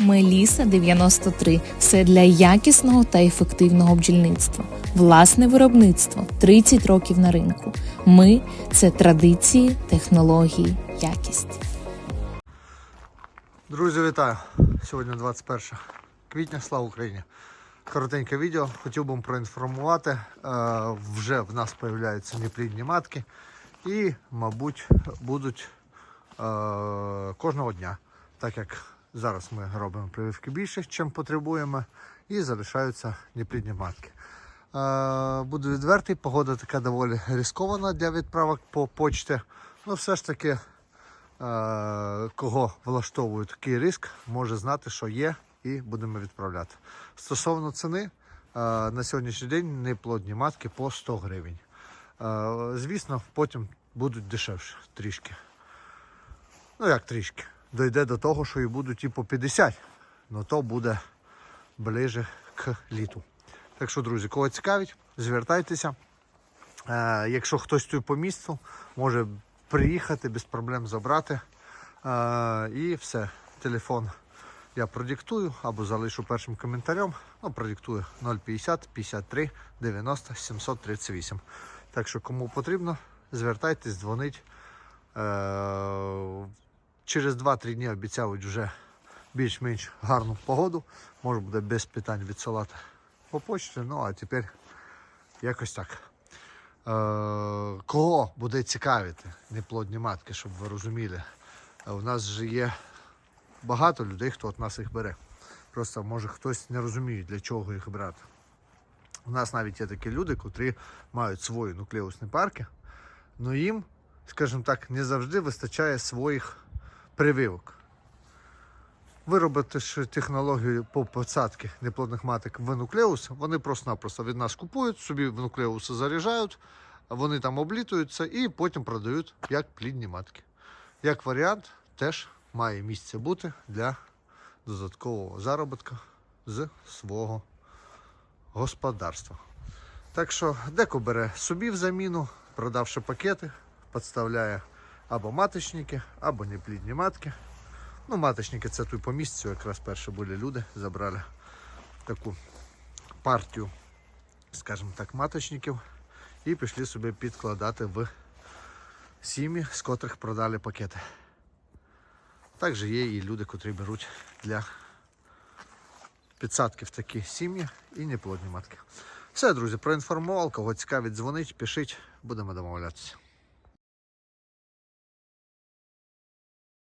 Меліса 93 все для якісного та ефективного бджільництва. Власне виробництво 30 років на ринку. Ми це традиції, технології, якість. Друзі, вітаю! Сьогодні 21 квітня, слава Україні! Коротеньке відео. Хотів би проінформувати. е, Вже в нас з'являються неплідні матки і, мабуть, будуть е, кожного дня, так як зараз ми робимо прививки більше, чим потребуємо, і залишаються неплідні матки. Е, Буду відвертий, погода така доволі ризикована для відправок по почті. Ну, все ж таки, е, кого влаштовує такий риск, може знати, що є, і будемо відправляти. Стосовно ціни, е, на сьогоднішній день неплодні матки по 100 гривень. Звісно, потім будуть дешевші трішки. Ну як трішки. Дойде до того, що і будуть і по 50, але то буде ближе к літу. Так що, друзі, кого цікавить, звертайтеся. Е, якщо хтось тут по місту, може приїхати без проблем забрати. Е, і все. Телефон я продиктую або залишу першим коментарем. Ну, продиктую 050 53 90 738. Так що, кому потрібно, звертайтесь, дзвонить. Е, через 2-3 дні обіцяють вже більш-менш гарну погоду. Може буде без питань відсилати по почті. Ну а тепер якось так. Е, кого буде цікавити неплодні матки, щоб ви розуміли. Е, У нас же є багато людей, хто від нас їх бере. Просто може хтось не розуміє, для чого їх брати. У нас навіть є такі люди, котрі мають свої нуклеусні парки, але їм, скажімо так, не завжди вистачає своїх прививок. Виробити технологію по посадці неплодних маток в нуклеус, вони просто-напросто від нас купують, собі в нуклеуси заряджають, вони там облітуються і потім продають як плідні матки. Як варіант, теж має місце бути для додаткового заробітку з свого господарства. Так що деко бере собі в заміну, продавши пакети, підставляє або маточники, або неплідні матки. Ну, маточники це тут по місцю, якраз перші були люди, забрали таку партію, скажімо так, маточників і пішли собі підкладати в сім'ї, з котрих продали пакети. Також є і люди, котрі беруть для підсадки в такі сім'ї і неплодні матки. Все, друзі, проінформував, кого цікавить, дзвонить, пишіть, будемо домовлятися.